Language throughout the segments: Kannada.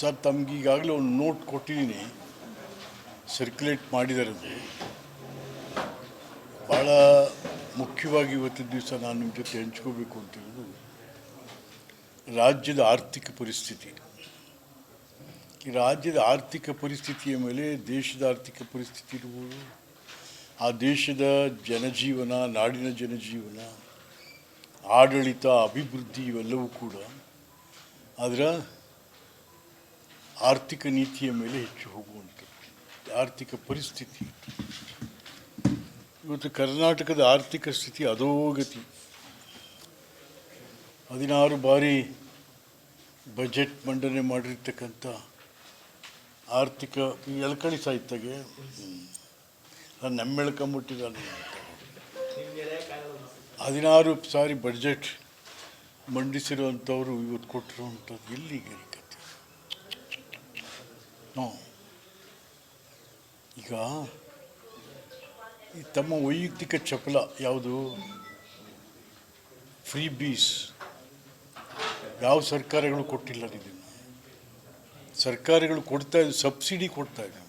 ಸರ್, ತಮ್ಗೆ ಈಗಾಗಲೇ ಒಂದು ನೋಟ್ ಕೊಟ್ಟಿದ್ದೀನಿ. ಸರ್ಕ್ಯುಲೇಟ್ ಮಾಡಿದ್ದಾರೆ ಭಾಳ ಮುಖ್ಯವಾಗಿ ಇವತ್ತಿನ ದಿವಸ ನಾನು ನಿಮ್ಮ ಜೊತೆ ಹಂಚ್ಕೋಬೇಕು ಹೇಳೋದು ರಾಜ್ಯದ ಆರ್ಥಿಕ ಪರಿಸ್ಥಿತಿ. ಈ ರಾಜ್ಯದ ಆರ್ಥಿಕ ಪರಿಸ್ಥಿತಿಯ ಮೇಲೆ ದೇಶದ ಆರ್ಥಿಕ ಪರಿಸ್ಥಿತಿ ಇರ್ಬೋದು. ಆ ದೇಶದ ಜನಜೀವನ, ನಾಡಿನ ಜನಜೀವನ, ಆಡಳಿತ, ಅಭಿವೃದ್ಧಿ ಇವೆಲ್ಲವೂ ಕೂಡ ಅದರ ಆರ್ಥಿಕ ನೀತಿಯ ಮೇಲೆ ಹೆಚ್ಚು ಹೋಗುವಂಥದ್ದು. ಆರ್ಥಿಕ ಪರಿಸ್ಥಿತಿ. ಇವತ್ತು ಕರ್ನಾಟಕದ ಆರ್ಥಿಕ ಸ್ಥಿತಿ ಅಧೋಗತಿ. ಹದಿನಾರು ಬಾರಿ ಬಜೆಟ್ ಮಂಡನೆ ಮಾಡಿರ್ತಕ್ಕಂಥ ಆರ್ಥಿಕ ಎಲ್ಕಣಿ ಸಾಹಿತ್ಯಗೆ ನಾನು ನೆಮ್ಮೆಳ್ಕೊಂಬಿಟ್ಟಿದ್ದಾನೆ ಹದಿನಾರು ಸಾರಿ ಬಜೆಟ್ ಮಂಡಿಸಿರುವಂಥವ್ರು ಇವತ್ತು ಕೊಟ್ಟಿರುವಂಥದ್ದು ಈ ನೋ ಈಗ ತಮ್ಮ ವೈಯಕ್ತಿಕ ಚಪಲ ಯಾವುದು ಫ್ರೀ ಬೀಸ್ ಯಾವ ಸರ್ಕಾರಗಳು ಕೊಟ್ಟಿಲ್ಲ ಇದನ್ನು ಸರ್ಕಾರಗಳು ಕೊಡ್ತಾ ಇದೆ ಸಬ್ಸಿಡಿ ಕೊಡ್ತಾ ಇದೆ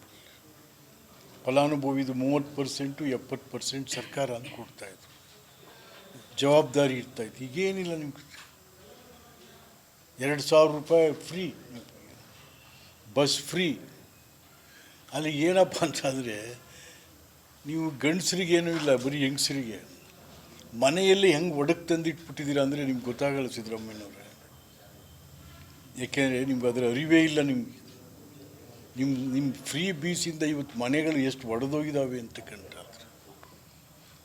ಫಲಾನುಭವಿದು ಮೂವತ್ತು ಪರ್ಸೆಂಟು, ಎಪ್ಪತ್ತು ಪರ್ಸೆಂಟ್ ಸರ್ಕಾರ ಅಂತ ಕೊಡ್ತಾ ಇದ್ರು ಜವಾಬ್ದಾರಿ ಇರ್ತಾ ಇತ್ತು ಈಗೇನಿಲ್ಲ ನಿಮ್ಗೆ. ಎರಡು ಸಾವಿರ ರೂಪಾಯಿ ಫ್ರೀ. Bus free. ಅಲ್ಲಿ ಏನಪ್ಪ ಅಂತಂದರೆ, ನೀವು ಗಂಡಸರಿಗೇನೂ ಇಲ್ಲ, ಬರೀ ಹೆಂಗಸರಿಗೆ. ಮನೆಯಲ್ಲಿ ಹೆಂಗೆ ಒಡಕ್ ತಂದಿಟ್ಬಿಟ್ಟಿದ್ದೀರಾ ಅಂದರೆ ನಿಮ್ಗೆ ಗೊತ್ತಾಗಲ್ಲ ಸಿದ್ದರಾಮಯ್ಯನವ್ರೆ. ಏಕೆಂದರೆ ನಿಮ್ಗೆ ಅದರ ಅರಿವೇ ಇಲ್ಲ ನಿಮ್ಗೆ. ನಿಮ್ಮ ನಿಮ್ಮ ಫ್ರೀ ಬೀಸಿಂದ ಇವತ್ತು ಮನೆಗಳು ಎಷ್ಟು ಒಡೆದೋಗಿದ್ದಾವೆ ಅಂತಕ್ಕಂಥ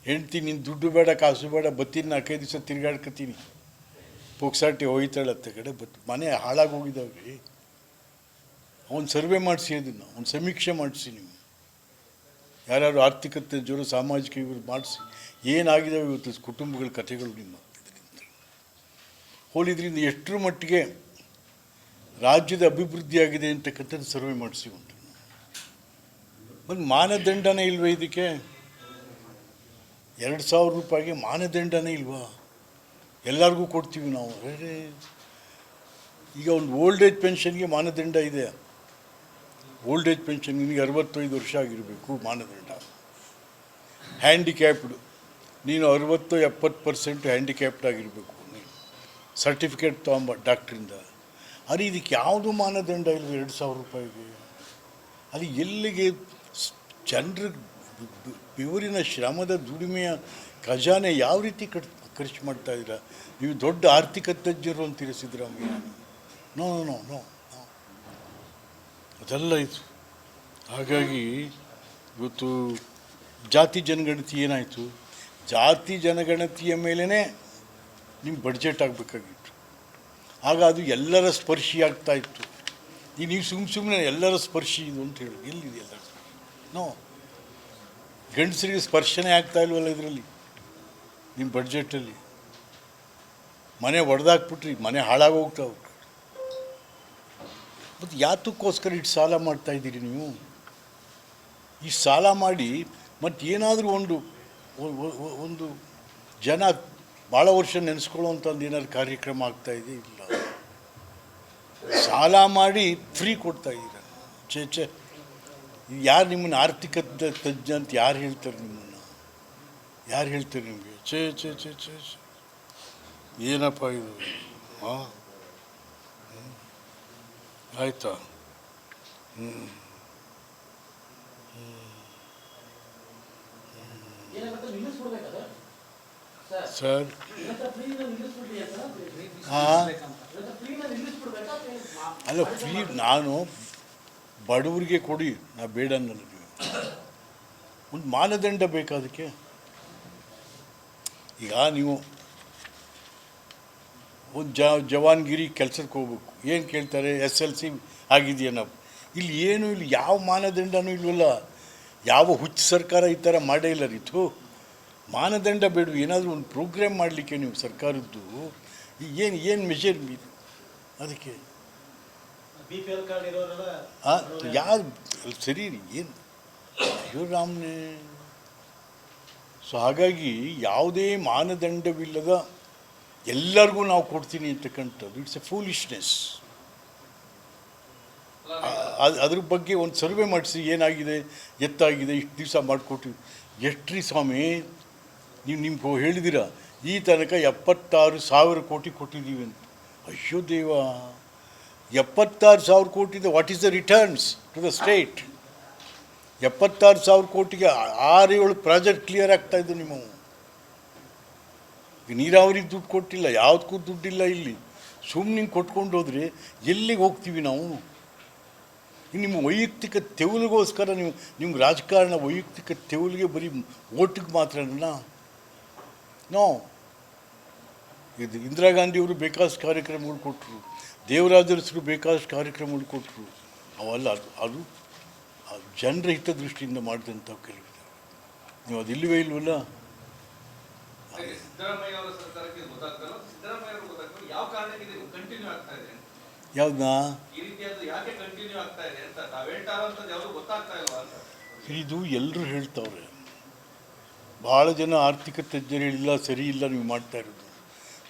ಹೆಂಡ್ತಿ ನಿನ್ನ ದುಡ್ಡು ಬೇಡ, ಕಾಸು ಬೇಡ, ಬತ್ತೀನಿ, ನಾಲ್ಕೈದು ದಿವಸ ತಿರ್ಗಾಡ್ಕತೀನಿ. ಪುಕ್ಸಾಟಿ ಹೋಯ್ತಾಳೆ ಅತ್ತ ಕಡೆ ಬತ್ ಮನೆ ಹೋಗಿದ್ದಾವೆ ಅವ್ನು ಸರ್ವೆ ಮಾಡಿಸಿ ಅದನ್ನು ಅವ್ನು ಸಮೀಕ್ಷೆ ಮಾಡಿಸಿ ನೀವು ಯಾರ್ಯಾರು ಆರ್ಥಿಕತೆ ಜೋರು ಸಾಮಾಜಿಕ ಇವರು ಮಾಡಿಸಿ. ಏನಾಗಿದ್ದಾವೆ ಇವತ್ತು ಕುಟುಂಬಗಳ ಕಥೆಗಳು ನಿಮ್ಮ ಇದರಿಂದ ಹೋಲಿದ್ರಿಂದ ಎಷ್ಟರ ಮಟ್ಟಿಗೆ ರಾಜ್ಯದ ಅಭಿವೃದ್ಧಿ ಆಗಿದೆ ಅಂತಕ್ಕಂಥದ್ದು ಸರ್ವೆ ಮಾಡಿಸಿ ಉಂಟು. ಬಂದು ಮಾನದಂಡನೇ ಇಲ್ವೇ ಇದಕ್ಕೆ? ಎರಡು ಸಾವಿರ ರೂಪಾಯಿಗೆ ಮಾನದಂಡನೇ ಇಲ್ವಾ? ಎಲ್ಲರಿಗೂ ಕೊಡ್ತೀವಿ ನಾವು. ಈಗ ಒಂದು ಓಲ್ಡ್ ಏಜ್ ಪೆನ್ಷನ್ಗೆ ಮಾನದಂಡ ಇದೆ. ಓಲ್ಡ್ ಏಜ್ ಪೆನ್ಷನ್ ನಿನಗೆ ಅರವತ್ತೈದು ವರ್ಷ ಆಗಿರಬೇಕು ಮಾನದಂಡ. ಹ್ಯಾಂಡಿಕ್ಯಾಪ್ಡ್ ನೀನು ಅರವತ್ತು ಎಪ್ಪತ್ತು ಪರ್ಸೆಂಟ್ ಹ್ಯಾಂಡಿಕ್ಯಾಪ್ಡ್ ಆಗಿರಬೇಕು. ಸರ್ಟಿಫಿಕೇಟ್ ತೊಗೊಂಬ ಡಾಕ್ಟ್ರಿಂದ ಅರೆ ಇದಕ್ಕೆ ಯಾವುದು ಮಾನದಂಡ ಇಲ್ಲ ಎರಡು ಸಾವಿರ ರೂಪಾಯಿಗೆ? ಅದು ಎಲ್ಲಿಗೆ ಜನರ ಬೆವರಿನ ಶ್ರಮದ ದುಡಿಮೆಯ ಖಜಾನೆ ಯಾವ ರೀತಿ ಕಟ್ ಖರ್ಚು ಮಾಡ್ತಾ ಇದ್ದೀರಾ? ನೀವು ದೊಡ್ಡ ಆರ್ಥಿಕ ತಜ್ಞರು ಅಂತ Siddaramaiah no no no no. ಅದೆಲ್ಲ ಇತ್ತು. ಹಾಗಾಗಿ ಇವತ್ತು ಜಾತಿ ಜನಗಣತಿ ಏನಾಯಿತು? ಜಾತಿ ಜನಗಣತಿಯ ಮೇಲೇ ನಿಮ್ಮ ಬಡ್ಜೆಟ್ ಆಗಬೇಕಾಗಿತ್ತು. ಆಗ ಅದು ಎಲ್ಲರ ಸ್ಪರ್ಶಿ ಆಗ್ತಾ ಇತ್ತು. ಈ ನೀವು ಸುಮ್ಮ ಸುಮ್ಮನೆ ಎಲ್ಲರ ಸ್ಪರ್ಶಿ ಇದು ಅಂತ ಹೇಳಿ. ಎಲ್ಲಿದೆ ಎಲ್ಲರ ನೋ. ಗಂಡಸರಿಗೆ ಸ್ಪರ್ಶನೇ ಆಗ್ತಾ ಇಲ್ವಲ್ಲ ಇದರಲ್ಲಿ? ನಿಮ್ಮ ಬಡ್ಜೆಟಲ್ಲಿ ಮನೆ ಒಡೆದಾಕ್ಬಿಟ್ರಿ, ಮನೆ ಹಾಳಾಗಿ ಹೋಗ್ತಾ ಹೋಗ್ತಾ ಮತ್ತು ಯಾತಕ್ಕೋಸ್ಕರ ಇಟ್ಟು ಸಾಲ ಮಾಡ್ತಾ ಇದ್ದೀರಿ ನೀವು? ಈ ಸಾಲ ಮಾಡಿ ಮತ್ತು ಏನಾದರೂ ಒಂದು ಒಂದು ಜನ ಭಾಳ ವರ್ಷ ನೆನೆಸ್ಕೊಳ್ಳೋವಂಥದ್ದು ಏನಾದ್ರು ಕಾರ್ಯಕ್ರಮ ಆಗ್ತಾ ಇದೆ ಇಲ್ಲ? ಸಾಲ ಮಾಡಿ ಫ್ರೀ ಕೊಡ್ತಾ ಇದ್ದೀರ? ಚೇ ಚೇ ಯಾರು ನಿಮ್ಮನ್ನು ಆರ್ಥಿಕ ತಜ್ಞ ಅಂತ ಯಾರು ಹೇಳ್ತಾರೆ ನಿಮ್ಮನ್ನು? ಯಾರು ಹೇಳ್ತಾರೆ ನಿಮಗೆ? ಛೇ ಚೇ ಚೇ ಚೇ. ಏನಪ್ಪ ಇದು? ಹಾಂ ಆಯ್ತಾ? ಹ್ಞೂ ಸರ್. ಹಾಂ. ಅಲ್ಲ ಫ್ರೀ ನಾನು ಬಡವರಿಗೆ ಕೊಡಿ ನಾ ಬೇಡ ಅನ್ನೋದು ಒಂದು ಮಾನದಂಡ ಬೇಕಾದಕ್ಕೆ ಈಗ ನೀವು ಒಂದು ಜ ಜವಾನ್ಗಿರಿ ಕೆಲಸಕ್ಕೆ ಹೋಗ್ಬೇಕು. ಏನು ಕೇಳ್ತಾರೆ? ಎಸ್ ಎಲ್ ಸಿ ಆಗಿದೆಯೇನೋ ಇಲ್ಲಿ ಏನು ಇಲ್ಲಿ ಯಾವ ಮಾನದಂಡನೂ ಇಲ್ವಲ್ಲ. ಯಾವ ಹುಚ್ಚು ಸರ್ಕಾರ ಈ ಥರ ಮಾಡೇ ಇಲ್ಲ ರೀತು ಮಾನದಂಡ ಬೇಡ ಏನಾದರೂ ಒಂದು ಪ್ರೋಗ್ರಾಮ್ ಮಾಡಲಿಕ್ಕೆ ನೀವು ಸರ್ಕಾರದ್ದು. ಏನು ಏನು ಮೆಷರ್ ಅದಕ್ಕೆ. ಹಾಂ ಯಾರು ಸರಿ ರೀ. ಏನು? ಅಯ್ಯೋ ರಾಮ್ನೇ. ಸೊ ಹಾಗಾಗಿ ಯಾವುದೇ ಮಾನದಂಡವಿಲ್ಲದ ಎಲ್ಲರಿಗೂ ನಾವು ಕೊಡ್ತೀನಿ ಅಂತಕ್ಕಂಥದ್ದು ಇಟ್ಸ್ ಎ ಫೂಲಿಶ್ನೆಸ್ ಅದು, ಅದ್ರ ಬಗ್ಗೆ ಒಂದು ಸರ್ವೆ ಮಾಡಿಸಿ, ಏನಾಗಿದೆ, ಎತ್ತಾಗಿದೆ, ಇಷ್ಟು ದಿವಸ ಮಾಡಿಕೊಟ್ಟು ಎಷ್ಟ್ರಿ ಸ್ವಾಮಿ, ನೀವು ನಿಮ್ಗೆ ಹೇಳಿದಿರಾ, ಈ ತನಕ ಎಪ್ಪತ್ತಾರು ಸಾವಿರ ಕೋಟಿ ಕೊಟ್ಟಿದ್ದೀವಿ ಅಂತ. ಅಯ್ಯೋ ದೇವ, ಎಪ್ಪತ್ತಾರು ಸಾವಿರ ಕೋಟಿದ what is the returns to the state ಎಪ್ಪತ್ತಾರು ಸಾವಿರ ಕೋಟಿಗೆ ಆರು ಏಳು ಪ್ರಾಜೆಕ್ಟ್ ಕ್ಲಿಯರ್ ಆಗ್ತಾ ಇದ್ದು ನಿಮ್ಮ ನೀರಾವರಿಗೆ ದುಡ್ಡು ಕೊಟ್ಟಿಲ್ಲ, ಯಾವುದಕ್ಕೂ ದುಡ್ಡಿಲ್ಲ ಇಲ್ಲಿ. ಸುಮ್ಮನೆ ಕೊಟ್ಕೊಂಡು ಹೋದರೆ ಎಲ್ಲಿಗೆ ಹೋಗ್ತೀವಿ ನಾವು? ನಿಮ್ಮ ವೈಯಕ್ತಿಕ ತೆವಲಿಗೋಸ್ಕರ ನೀವು ನಿಮ್ಮ ರಾಜಕಾರಣ ವೈಯಕ್ತಿಕ ತೆವಲಿಗೆ ಬರೀ ಓಟಿಗೆ ಅಲ್ಲ. ನೋ. ಇದು ಇಂದಿರಾ ಗಾಂಧಿಯವರು ಬೇಕಾದಷ್ಟು ಕಾರ್ಯಕ್ರಮಗಳು ಕೊಟ್ಟರು ದೇವರಾಜರಸರು ಬೇಕಾದಷ್ಟು ಕಾರ್ಯಕ್ರಮಗಳು ಕೊಟ್ಟರು ಅವೆಲ್ಲ ಅದು ಅದು ಜನರ ಹಿತದೃಷ್ಟಿಯಿಂದ ಮಾಡಿದಂಥ ಕೆಲವು. ನೀವು ಅದು ಇಲ್ಲವೇ ಇಲ್ವಲ್ಲ? ಯಾವ್ದನ್ನ ಇದು ಎಲ್ಲರೂ ಹೇಳ್ತಾವ್ರೆ. ಭಾಳ ಜನ ಆರ್ಥಿಕ ತಜ್ಞರು ಹೇಳಿಲ್ಲ ಸರಿ ಇಲ್ಲ ನೀವು ಮಾಡ್ತಾ ಇರೋದು.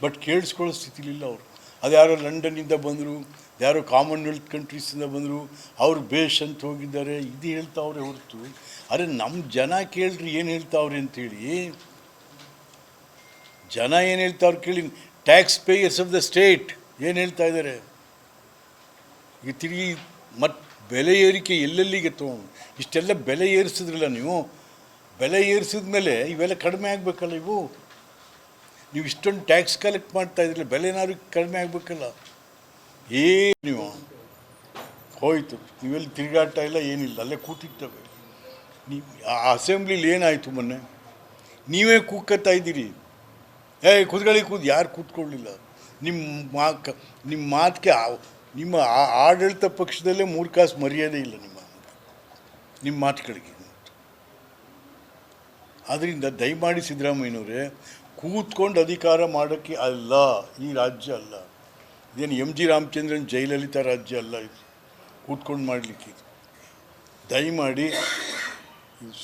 ಬಟ್ ಕೇಳಿಸ್ಕೊಳ್ಳೋ ಸ್ಥಿತಿಲಿಲ್ಲ ಅವರು. ಅದ್ಯಾರೋ ಲಂಡನ್ನಿಂದ ಬಂದರು ಯಾರೋ ಕಾಮನ್ವೆಲ್ತ್ ಕಂಟ್ರೀಸಿಂದ ಬಂದರು ಅವ್ರು ಬೇಷ್ ಅಂತ ಹೋಗಿದ್ದಾರೆ ಇದು ಹೇಳ್ತಾವ್ರೆ ಹೊರತು. ಅರೆ ನಮ್ಮ ಜನ ಕೇಳ್ರಿ ಏನು ಹೇಳ್ತಾವ್ರೆ ಅಂತೇಳಿ ಜನ ಏನು ಹೇಳ್ತಾವ್ರೆ ಕೇಳಿ tax payers of the state ಏನು ಹೇಳ್ತಾ ಇದ್ದಾರೆ ಈಗ ತಿರುಗಿ ಮತ್ತು ಬೆಲೆ ಏರಿಕೆ ಎಲ್ಲೆಲ್ಲಿಗೆ ತೊಗೊಂಡು ಇಷ್ಟೆಲ್ಲ ಬೆಲೆ ಏರಿಸಿದ್ರಲ್ಲ ನೀವು? ಬೆಲೆ ಏರಿಸಿದ ಮೇಲೆ ಇವೆಲ್ಲ ಕಡಿಮೆ ಆಗಬೇಕಲ್ಲ ಇವು? ನೀವು ಇಷ್ಟೊಂದು ಟ್ಯಾಕ್ಸ್ ಕಲೆಕ್ಟ್ ಮಾಡ್ತಾ ಇದ್ರಲ್ಲ, ಬೆಲೆ ಏನಾದ್ರು ಕಡಿಮೆ ಆಗಬೇಕಲ್ಲ? ಏನು ನೀವು? ಹೋಯ್ತು. ನೀವೆಲ್ಲಿ ತಿರುಗಾಟ ಇಲ್ಲ, ಏನಿಲ್ಲ. ಅಲ್ಲೇ ಕೂತಿರ್ತವೆ. ನೀವು ಆ ಅಸೆಂಬ್ಲಿಲಿ ಏನಾಯಿತು ಮೊನ್ನೆ? ನೀವೇ ಕೂಕತ್ತಾ ಇದ್ದೀರಿ? ಏ ಕೂತ್ಕೊಳ್ಳಿ ಕೂತ್ ಯಾರು ಕೂತ್ಕೊಳ್ಳಿಲ್ಲ. ನಿಮ್ಮ ಮಾ ನಿಮ್ಮ ಮಾತಿಗೆ ನಿಮ್ಮ ಆಡಳಿತ ಪಕ್ಷದಲ್ಲೇ ಮೂರು ಕಾಸು ಮರ್ಯಾದೆ ಇಲ್ಲ ನಿಮ್ಮ ನಿಮ್ಮ ಮಾತುಗಳಿಗೆ. ಆದ್ದರಿಂದ ದಯಮಾಡಿ ಸಿದ್ದರಾಮಯ್ಯನವರೇ, ಕೂತ್ಕೊಂಡು ಅಧಿಕಾರ ಮಾಡೋಕ್ಕೆ ಅಲ್ಲ, ಈ ರಾಜ್ಯ ಅಲ್ಲ. ಇದೇನು ಎಂ ಜಿ ರಾಮಚಂದ್ರನ್ ಜಯಲಲಿತಾ ರಾಜ್ಯ ಅಲ್ಲ ಇದು. ಕೂತ್ಕೊಂಡು ಮಾಡಲಿಕ್ಕೆ ಇದು. ದಯಮಾಡಿ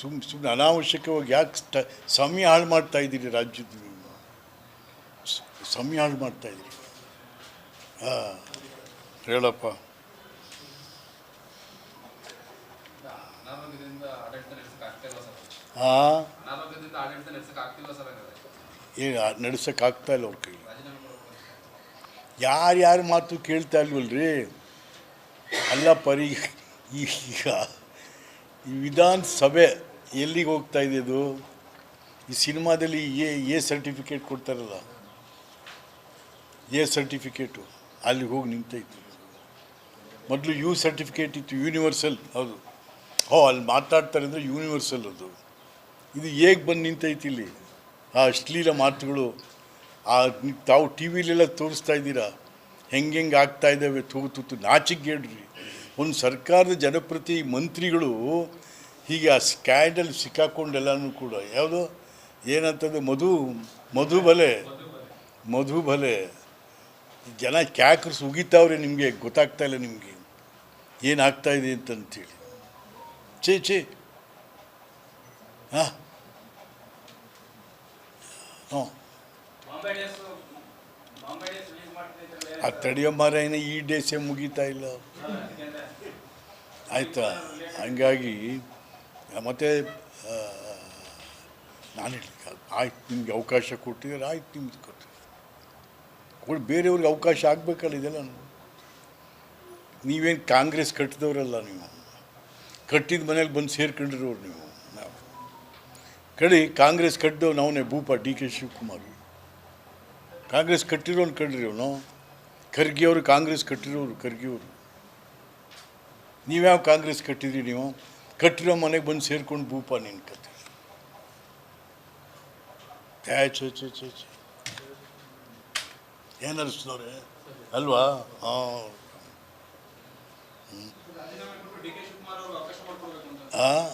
ಸುಮ್ ಸುಮ್ಮನೆ ಅನಾವಶ್ಯಕವಾಗಿ ಯಾಕೆ ಸಮಯ ಹಾಳು ಮಾಡ್ತಾ ಇದ್ದೀರಿ ರಾಜ್ಯದ ನೀವು ಸ- ಸಮಯ ಹಾಳು ಮಾಡ್ತಾ ಇದ್ರಿ. ಹಾಂ ಹೇಳಪ್ಪ. ಹಾಂ? ಈಗ ನಡೆಸೋಕ್ಕಾಗ್ತಾ ಇಲ್ಲ ಅವ್ರ ಕೈಲಿ. ಯಾರು ಯಾರ್ಯಾರ ಮಾತು ಕೇಳ್ತಾ ಇಲ್ವಲ್ರಿ? ಅಲ್ಲ ಪರಿ ಈಗ ಈ ವಿಧಾನಸಭೆ ಎಲ್ಲಿಗೆ ಹೋಗ್ತಾ ಇದೆ ಇದು? ಈ ಸಿನಿಮಾದಲ್ಲಿ ಎ ಎ ಸರ್ಟಿಫಿಕೇಟ್ ಕೊಡ್ತಾರಲ್ಲ. ಎ ಸರ್ಟಿಫಿಕೇಟು ಅಲ್ಲಿಗೆ ಹೋಗಿ ನಿಂತೈತಿ ಮೊದಲು ಯು ಸರ್ಟಿಫಿಕೇಟ್ ಇತ್ತು ಯೂನಿವರ್ಸಲ್ ಹೌದು. ಓ ಅಲ್ಲಿ ಮಾತಾಡ್ತಾರೆ ಅಂದರೆ ಯೂನಿವರ್ಸಲ್ ಅದು. ಇದು ಹೇಗೆ ಬಂದು ನಿಂತೈತಿ ಇಲ್ಲಿ? ಆ ಅಶ್ಲೀಲ ಮಾತುಗಳು, ಆ ತಾವು ಟಿ ವಿಲೆಲ್ಲ ತೋರಿಸ್ತಾ ಇದ್ದೀರಾ? ಹೆಂಗೆ ಹೆಂಗೆ ಆಗ್ತಾ ಇದ್ದಾವೆ ತೂ ತುತ್ತು ನಾಚಿಗೇಡ್ರಿ ಒಂದು ಸರ್ಕಾರದ ಜನಪ್ರತಿ ಮಂತ್ರಿಗಳು ಹೀಗೆ ಆ ಸ್ಕ್ಯಾಂಡಲ್ ಸಿಕ್ಕಾಕೊಂಡೆಲ್ಲನೂ ಕೂಡ, ಯಾವುದು? ಏನಂತಂದ್ರೆ ಮಧು, ಮಧುಬಲೆ. ಮಧುಬಲೆ. ಜನ ಕ್ಯಾಕರ್ಸ್ ಉಗಿತಾವ್ರೆ ನಿಮಗೆ, ಗೊತ್ತಾಗ್ತಾ ಇಲ್ಲ ನಿಮಗೆ. ಏನಾಗ್ತಾ ಇದೆ ಅಂತಂತೇಳಿ. ಛೇ ಛೇ. ಹಾಂ. ಹ್ಞೂ ಆ ತಡಿಯೋ ಮಾರಾಯನ ಈ ಡೇಸೇ ಮುಗೀತಾ ಇಲ್ಲ. ಆಯಿತಾ? ಹಂಗಾಗಿ, ಮತ್ತೆ ನಾನು ಹೇಳಿ ಆಯ್ತು, ನಿಮಗೆ ಅವಕಾಶ ಕೊಟ್ಟಿದ್ದಾರೆ, ಆಯ್ತು ನಿಮ್ದು ಕೊಟ್ಟು ಕೊಡಿ ಬೇರೆಯವ್ರಿಗೆ ಅವಕಾಶ ಆಗಬೇಕಲ್ಲ ಇದೆಲ್ಲ? ನೀವೇನು ಕಾಂಗ್ರೆಸ್ ಕಟ್ಟಿದವರಲ್ಲ ನೀವು? ಕಟ್ಟಿದ ಮನೇಲಿ ಬಂದು ಸೇರ್ಕೊಂಡಿರೋರು ನೀವು? ನಾವು. ಕಡಿ ಕಾಂಗ್ರೆಸ್ ಕಟ್ಟಿದವ್ ನಾವೇ ಭೂಪ, ಡಿ ಕೆ ಶಿವಕುಮಾರ್. ಕಾಂಗ್ರೆಸ್ ಕಟ್ಟಿರೋನು ಕಂಡ್ರಿ ಅವನು? ಖರ್ಗೆ ಅವರು ಕಾಂಗ್ರೆಸ್ ಕಟ್ಟಿರೋರು, ಖರ್ಗೆ ಅವರು. ನೀವ್ಯಾವ ಕಾಂಗ್ರೆಸ್ ಕಟ್ಟಿದ್ರಿ ನೀವು? ಕಟ್ಟಿರೋ ಮನೆಗೆ ಬಂದು ಸೇರ್ಕೊಂಡು ಭೂಪ ನಿನ್ನ ಕತೆ. ಛೇ ಛೇ ಛೇ. ಶಿವಕುಮಾರ್ ಅವರು ಹಾಂ.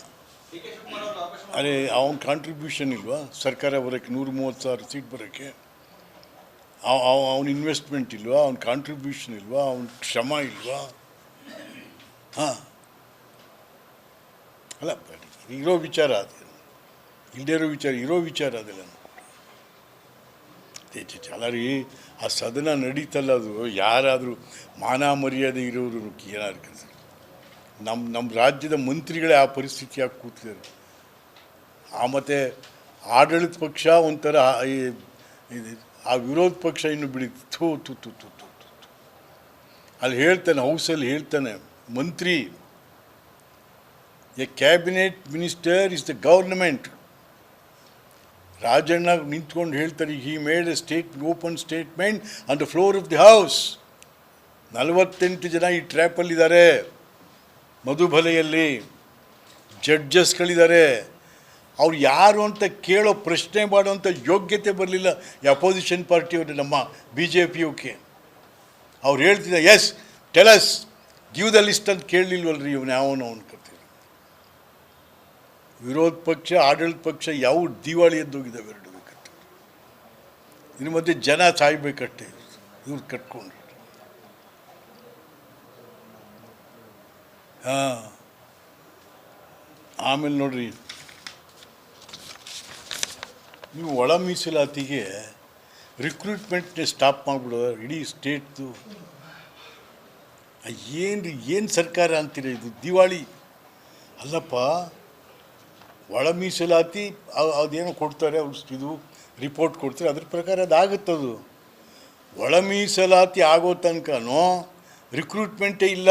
ಅರೆ, ಅವನ ಕಾಂಟ್ರಿಬ್ಯೂಷನ್ ಇಲ್ವಾ? ಸರ್ಕಾರ ಬರೋಕ್ಕೆ ನೂರು ಮೂವತ್ತು ಸಾವಿರ ಸೀಟ್ ಬರೋಕ್ಕೆ ಅವನ ಇನ್ವೆಸ್ಟ್ಮೆಂಟ್ ಇಲ್ವಾ? ಅವ್ನ ಕಾಂಟ್ರಿಬ್ಯೂಷನ್ ಇಲ್ವಾ? ಅವ್ನ ಶ್ರಮ ಇಲ್ವಾ? ಹಾಂ. ಅಲ್ಲ, ಇರೋ ವಿಚಾರ ಅದು ಇಲ್ಲದೇ ಇರೋ ವಿಚಾರ ಇರೋ ವಿಚಾರ ಅದೆಲ್ಲ ಅಲ್ಲ ರೀ ಆ ಸದನ ನಡೀತಲ್ಲ ಅದು. ಯಾರಾದರೂ ಮಾನ ಮರ್ಯಾದೆ ಇರೋರು ಏನಾದ್ರು ನಮ್ಮ ನಮ್ಮ ರಾಜ್ಯದ ಮಂತ್ರಿಗಳೇ ಆ ಪರಿಸ್ಥಿತಿಯಾಗಿ ಕೂತಿದ್ದಾರೆ. ಆ ಮತ್ತು ಆಡಳಿತ ಪಕ್ಷ ಒಂಥರ ಆ ವಿರೋಧ ಪಕ್ಷ ಇನ್ನು ಬಿಡಿ ಥೂ ತು ತು ತು ತು ತು ತು. ಅಲ್ಲಿ ಹೇಳ್ತಾನೆ, ಹೌಸಲ್ಲಿ ಹೇಳ್ತಾನೆ, ಮಂತ್ರಿ, a cabinet minister is the government Rajanna ನಿಂತ್ಕೊಂಡು ಹೇಳ್ತಾರೆ he made a state open statement on the floor of the house ನಲವತ್ತೆಂಟು ಜನ ಈ ಟ್ರ್ಯಾಪಲ್ಲಿದ್ದಾರೆ ಮಧುಬಲೆಯಲ್ಲಿ ಜಡ್ಜಸ್ಗಳಿದ್ದಾರೆ ಅವ್ರು ಯಾರು ಅಂತ ಕೇಳೋ ಪ್ರಶ್ನೆ ಮಾಡುವಂಥ ಯೋಗ್ಯತೆ ಬರಲಿಲ್ಲ. ಈ ಅಪೋಸಿಷನ್ ಪಾರ್ಟಿಯವರು ನಮ್ಮ ಬಿ ಜೆ ಪಿಯೋಕೆ ಅವ್ರು ಹೇಳ್ತಿದ್ದ yes tell us give the list ಅಂತ ಕೇಳಲಿಲ್ವಲ್ರಿ ಇವನು, ಯಾವನು ಅವ್ನು ಕತ್ತೀರಿ ವಿರೋಧ ಪಕ್ಷ, ಆಡಳಿತ ಪಕ್ಷ ಯಾವ ದಿವಾಳಿ ಎದ್ದೋಗಿದ್ದಾವೆ ಎರಡು ಬೇಕಂತ ಇನ್ನು ಮಧ್ಯೆ ಜನ ಸಾಯ್ಬೇಕಷ್ಟೇ ಇವ್ರು ಕಟ್ಕೊಂಡು ಹಾಂ. ಆಮೇಲೆ ನೋಡ್ರಿ. ನೀವು ಒಳ ಮೀಸಲಾತಿಗೆ ರಿಕ್ರೂಟ್ಮೆಂಟ್ನೇ ಸ್ಟಾಪ್ ಮಾಡಿಬಿಡೋ ಇಡೀ ಸ್ಟೇಟ್ದು ಏನು ಏನು ಸರ್ಕಾರ ಅಂತೀರ ಇದು? ದಿವಾಳಿ. ಅಲ್ಲಪ್ಪ ಒಳ ಮೀಸಲಾತಿ ಅದೇನೋ ಕೊಡ್ತಾರೆ, ಅವ್ರು ಇದು ರಿಪೋರ್ಟ್ ಕೊಡ್ತಾರೆ, ಅದ್ರ ಪ್ರಕಾರ ಅದಾಗುತ್ತದು ಒಳ ಮೀಸಲಾತಿ ಆಗೋ ತನಕನೂ ರಿಕ್ರೂಟ್ಮೆಂಟೇ ಇಲ್ಲ.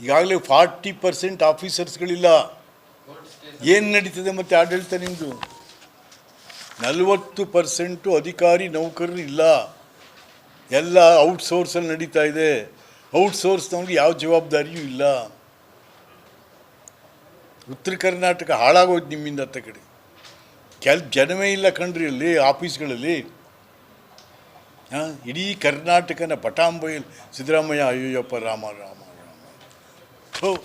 ಈಗಾಗಲೇ ಫಾರ್ಟಿ ಪರ್ಸೆಂಟ್ ಆಫೀಸರ್ಸ್ಗಳಿಲ್ಲ ಏನು ನಡೀತದೆ ಮತ್ತು ಆಡಳಿತ ನಿಮ್ಮದು ನಲವತ್ತು ಪರ್ಸೆಂಟು ಅಧಿಕಾರಿ ನೌಕರರು ಇಲ್ಲ. ಎಲ್ಲ ಔಟ್ಸೋರ್ಸಲ್ಲಿ ನಡೀತಾ ಇದೆ. ಔಟ್ಸೋರ್ಸ್ನವ್ರಿಗೆ ಯಾವ ಜವಾಬ್ದಾರಿಯೂ ಇಲ್ಲ. ಉತ್ತರ ಕರ್ನಾಟಕ ಹಾಳಾಗೋಯ್ತು ನಿಮ್ಮಿಂದ ಅತ್ತ ಕಡೆ. ಕೆಲ ಜನವೇ ಇಲ್ಲ ಕಂಡ್ರಿ ಅಲ್ಲಿ ಆಫೀಸ್ಗಳಲ್ಲಿ. ಹಾಂ, ಇಡೀ ಕರ್ನಾಟಕನ ಪಟಾಂಬೈಲ್ ಸಿದ್ದರಾಮಯ್ಯ, ಅಯ್ಯಯ್ಯಪ್ಪ, ರಾಮ ರಾಮ ರಾಮ.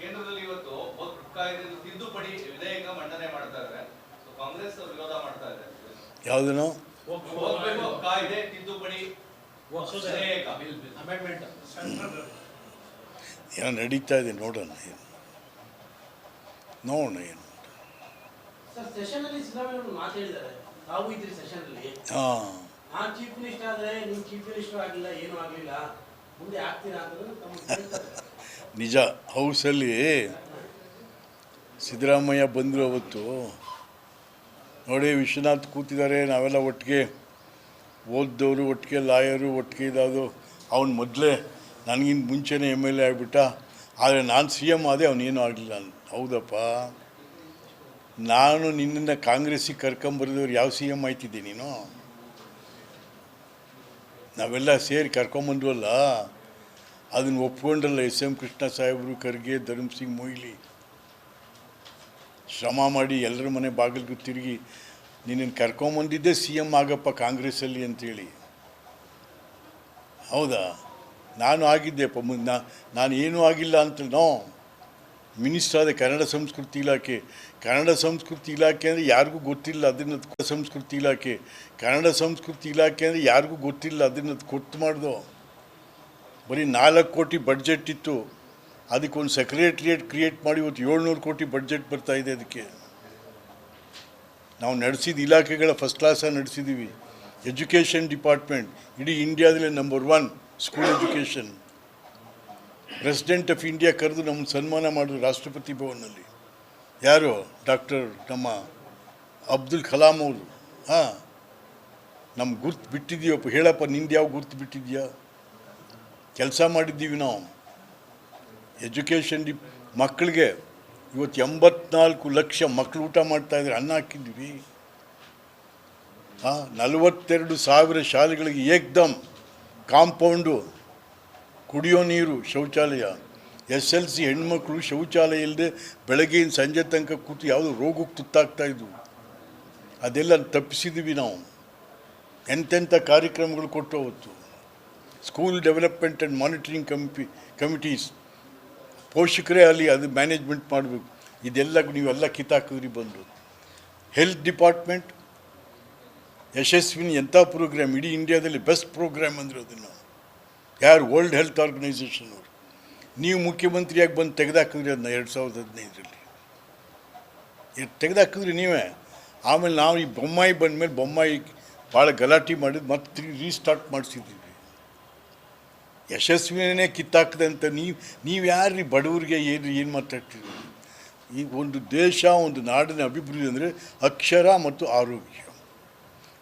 ಕೇಂದ್ರದಲ್ಲಿ ಇವತ್ತು ತಿದ್ದುಪಡಿ ವಿಧೇಯಕ ಮಂಡನೆ ಮಾಡ್ತಾ ಇದ್ದಾರೆ. ಸೊ ಕಾಂಗ್ರೆಸ್ ವಿರೋಧ ಮಾಡ್ತಾ ಇದೆ ಯಾವುದನ್ನು? ವಕ್ಫ್ ಕಾಯ್ದೆ ತಿದ್ದುಪಡಿ ವಿಧೇಯಕ ಅಮೆಂಡ್ಮೆಂಟ್ ಏನೋ ನಡೀತಾ ಇದೆ ನೋಡೋಣ ಏನು. ನೋಡೋಣ ಏನು. ನಿಜ ಹೌಸಲ್ಲಿ ಸಿದ್ದರಾಮಯ್ಯ ಬಂದರು ಅವತ್ತು ನೋಡಿ ವಿಶ್ವನಾಥ್ ಕೂತಿದ್ದಾರೆ, ನಾವೆಲ್ಲ ಒಟ್ಟಿಗೆ ಓದಿದವರು, ಒಟ್ಟಿಗೆ ಲಾಯರು, ಒಟ್ಟಿಗೆ ಇದಾದು ಅವನು ಮೊದಲೇ ನನಗಿಂತ ಮುಂಚೆನೇ ಎಂ ಎಲ್ ಎ ಆಗಿಬಿಟ್ಟ. ಆದರೆ ನಾನು ಸಿ ಎಂ ಆದೆ, ಅವನೇನು ಆಗಲಿಲ್ಲ ಹೌದಪ್ಪ. ನಾನು ನಿನ್ನನ್ನು ಕಾಂಗ್ರೆಸ್ಸಿಗೆ ಕರ್ಕೊಂಬರಿದವ್ರು ಯಾವ ಸಿ ಎಂ ಆಯ್ತಿದ್ದೆ ನೀನು? ನಾವೆಲ್ಲ ಸೇರಿ ಕರ್ಕೊಂಬಂದ್ವಲ್ಲ ಅದನ್ನು ಒಪ್ಕೊಂಡಲ್ಲ ಎಸ್ ಎಂ ಕೃಷ್ಣ ಸಾಹೇಬರು, ಖರ್ಗೆ, ಧರ್ಮ್ ಸಿಂಗ್, ಮೊಯ್ಲಿ. ಶ್ರಮ ಮಾಡಿ ಎಲ್ಲರ ಮನೆ ಬಾಗಿಲಿಗೂ ತಿರುಗಿ, ನಿನ್ನನ್ನು ಕರ್ಕೊಂಬಂದಿದ್ದೆ ಸಿ ಎಂ ಆಗಪ್ಪ ಕಾಂಗ್ರೆಸ್ಸಲ್ಲಿ ಅಂತೇಳಿ. ಹೌದಾ? ನಾನು ಆಗಿದ್ದೆಪ್ಪ ಮುಂದೆ ನಾನು ಏನೂ ಆಗಿಲ್ಲ ಅಂತ, ನೋ. ಆದ ಕನ್ನಡ ಸಂಸ್ಕೃತಿ ಇಲಾಖೆ. ಕನ್ನಡ ಸಂಸ್ಕೃತಿ ಇಲಾಖೆ ಅಂದರೆ ಯಾರಿಗೂ ಗೊತ್ತಿಲ್ಲ, ಅದನ್ನ ಅದ್ ಸಂಸ್ಕೃತಿ ಇಲಾಖೆ. ಕನ್ನಡ ಸಂಸ್ಕೃತಿ ಇಲಾಖೆ ಅಂದರೆ ಯಾರಿಗೂ ಗೊತ್ತಿಲ್ಲ, ಅದನ್ನು ಅದ್ ಕೊಟ್ಟು ಮಾಡಿದೋ. ಬರೀ ನಾಲ್ಕು ಕೋಟಿ ಬಡ್ಜೆಟ್ ಇತ್ತು. ಅದಕ್ಕೊಂದು ಸೆಕ್ರೆಟ್ರಿಯೇಟ್ ಕ್ರಿಯೇಟ್ ಮಾಡಿ ಇವತ್ತು ಏಳ್ನೂರು ಕೋಟಿ ಬಡ್ಜೆಟ್ ಬರ್ತಾ ಇದೆ ಅದಕ್ಕೆ. ನಾವು ನಡೆಸಿದ ಇಲಾಖೆಗಳ ಫಸ್ಟ್ ಕ್ಲಾಸ ನಡೆಸಿದ್ದೀವಿ ಎಜುಕೇಷನ್ ಡಿಪಾರ್ಟ್ಮೆಂಟ್ ಇಡೀ ಇಂಡಿಯಾದಲ್ಲೇ number one school education president of India ಕರೆದು ನಮ್ಮ ಸನ್ಮಾನ ಮಾಡಿದ್ರು ರಾಷ್ಟ್ರಪತಿ ಭವನಲ್ಲಿ ಯಾರು? ಡಾಕ್ಟರ್ ನಮ್ಮ ಅಬ್ದುಲ್ ಕಲಾಂ ಅವರು. ಹಾಂ. ನಮ್ಮ ಗುರ್ತು ಬಿಟ್ಟಿದ್ದೀವಪ್ಪ ಹೇಳಪ್ಪ ನಿಂದು ಯಾವ ಗುರ್ತು ಬಿಟ್ಟಿದ್ಯಾ? ಕೆಲಸ ಮಾಡಿದ್ದೀವಿ ನಾವು. ಎಜುಕೇಷನ್ ಡಿ ಮಕ್ಕಳಿಗೆ ಇವತ್ತು ಎಂಬತ್ನಾಲ್ಕು ಲಕ್ಷ ಮಕ್ಕಳು ಊಟ ಮಾಡ್ತಾ ಇದ್ದಾರೆ ಅನ್ನ ಹಾಕಿದ್ವಿ ಹಾಂ, ನಲವತ್ತೆರಡು ಸಾವಿರ ಶಾಲೆಗಳಿಗೆ ಏಕ್ದಮ್ ಕಾಂಪೌಂಡು, ಕುಡಿಯೋ ನೀರು, ಶೌಚಾಲಯ. ಎಸ್ ಎಲ್ ಸಿ ಹೆಣ್ಮಕ್ಳು ಶೌಚಾಲಯ ಇಲ್ಲದೆ ಬೆಳಗ್ಗೆಯಿಂದ ಸಂಜೆ ತನಕ ಕೂತು ಯಾವುದೋ ರೋಗಕ್ಕೆ ತುತ್ತಾಗ್ತಾ ಇದ್ವು. ಅದೆಲ್ಲ ತಪ್ಪಿಸಿದ್ವಿ ನಾವು. ಎಂತೆಂಥ ಕಾರ್ಯಕ್ರಮಗಳು ಕೊಟ್ಟು ಅವತ್ತು. School development and monitoring committee committees ಪೋಷಕರೇ ಅಲ್ಲಿ ಅದು ಮ್ಯಾನೇಜ್ಮೆಂಟ್ ಮಾಡಬೇಕು. ಇದೆಲ್ಲ ನೀವೆಲ್ಲ ಕಿತ್ತಾಕಿದ್ರಿ ಬಂದರು ಹೆಲ್ತ್ ಡಿಪಾರ್ಟ್ಮೆಂಟ್ ಯಶಸ್ವಿನಿ ಎಂಥ ಪ್ರೋಗ್ರಾಮ್ ಇಡೀ ಇಂಡಿಯಾದಲ್ಲಿ ಬೆಸ್ಟ್ ಪ್ರೋಗ್ರಾಮ್ ಅಂದರೆ ಅದನ್ನು ಯಾರು ವರ್ಲ್ಡ್ ಹೆಲ್ತ್ ಆರ್ಗನೈಸೇಷನ್ ಅವರು. ನೀವು ಮುಖ್ಯಮಂತ್ರಿಯಾಗಿ ಬಂದು ತೆಗೆದಾಕಿದ್ರಿ ಅದನ್ನ ಎರಡು ಸಾವಿರದ ಹದಿನೈದರಲ್ಲಿ. ತೆಗೆದಾಕಿದ್ರಿ ನೀವೇ. ಆಮೇಲೆ ನಾವು ಈ ಬೊಮ್ಮಾಯಿ ಬಂದ ಮೇಲೆ ಬೊಮ್ಮಾಯಿ ಭಾಳ ಗಲಾಟೆ ಮಾಡಿದ್ದು ಮತ್ತೆ ರೀಸ್ಟಾರ್ಟ್ ಮಾಡಿಸಿದ್ದೀವಿ ಯಶಸ್ವಿನೇ ಕಿತ್ತಾಕದಂತ ನೀವು ನೀವು ಯಾರ್ರಿ ಬಡವರಿಗೆ ಏನು ಏನು ಮಾತಾಡ್ತೀರಿ ಈ ಒಂದು ದೇಶ, ಒಂದು ನಾಡಿನ ಅಭಿವೃದ್ಧಿ ಅಂದರೆ ಅಕ್ಷರ ಮತ್ತು ಆರೋಗ್ಯ.